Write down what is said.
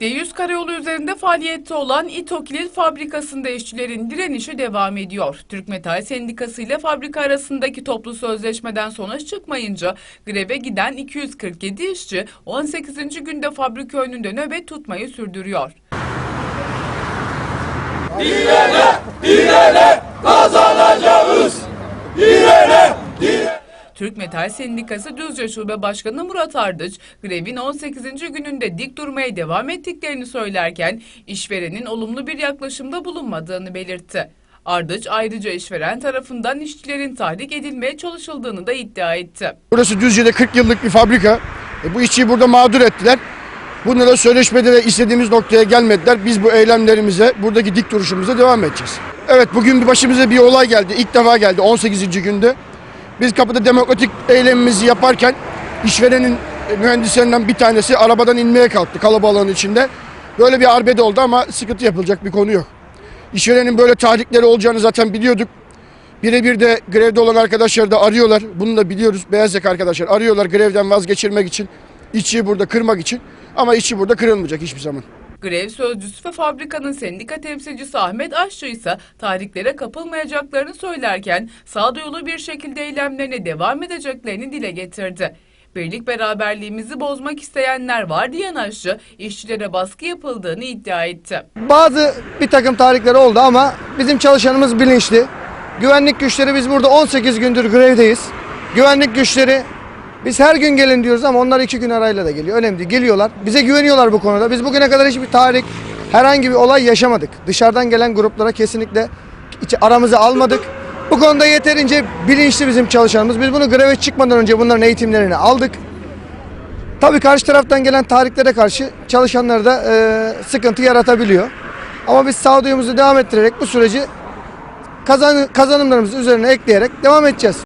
D100 karayolu üzerinde faaliyette olan İTOKİL fabrikasında işçilerin direnişi devam ediyor. Türk Metal Sendikası ile fabrika arasındaki toplu sözleşmeden sonuç çıkmayınca greve giden 247 işçi 18. günde fabrika önünde nöbet tutmayı sürdürüyor. Türk Metal Sendikası Düzce Şube Başkanı Murat Ardıç, grevin 18. gününde dik durmaya devam ettiklerini söylerken işverenin olumlu bir yaklaşımda bulunmadığını belirtti. Ardıç ayrıca işveren tarafından işçilerin tahrik edilmeye çalışıldığını da iddia etti. Burası Düzce'de 40 yıllık bir fabrika. E, bu işçiyi burada mağdur ettiler. Bunlara sözleşmede de istediğimiz noktaya gelmediler. Biz bu eylemlerimize, buradaki dik duruşumuza devam edeceğiz. Evet bugün başımıza bir olay geldi. İlk defa geldi 18. günde. Biz kapıda demokratik eylemimizi yaparken işverenin e, mühendislerinden bir tanesi arabadan inmeye kalktı kalabalığın içinde. Böyle bir arbede oldu ama sıkıntı yapılacak bir konu yok. İşverenin böyle tahrikleri olacağını zaten biliyorduk. Birebir de grevde olan arkadaşlar da arıyorlar. Bunu da biliyoruz. Beyaz yaka arkadaşlar arıyorlar grevden vazgeçirmek için. işçiyi burada kırmak için. Ama işçi burada kırılmayacak hiçbir zaman. Grev sözcüsü ve fabrikanın sendika temsilcisi Ahmet Aşçı ise tahriklere kapılmayacaklarını söylerken sağduyulu bir şekilde eylemlerine devam edeceklerini dile getirdi. Birlik beraberliğimizi bozmak isteyenler var diyen Aşçı, işçilere baskı yapıldığını iddia etti. Bazı bir takım tarihleri oldu ama bizim çalışanımız bilinçli. Güvenlik güçleri biz burada 18 gündür grevdeyiz. Güvenlik güçleri biz her gün gelin diyoruz ama onlar iki gün arayla da geliyor. Önemli değil. Geliyorlar. Bize güveniyorlar bu konuda. Biz bugüne kadar hiçbir tarih, herhangi bir olay yaşamadık. Dışarıdan gelen gruplara kesinlikle içi aramıza almadık. Bu konuda yeterince bilinçli bizim çalışanımız. Biz bunu greve çıkmadan önce bunların eğitimlerini aldık. Tabii karşı taraftan gelen tarihlere karşı çalışanlar da e, sıkıntı yaratabiliyor. Ama biz sağduyumuzu devam ettirerek bu süreci kazan, kazanımlarımızı üzerine ekleyerek devam edeceğiz.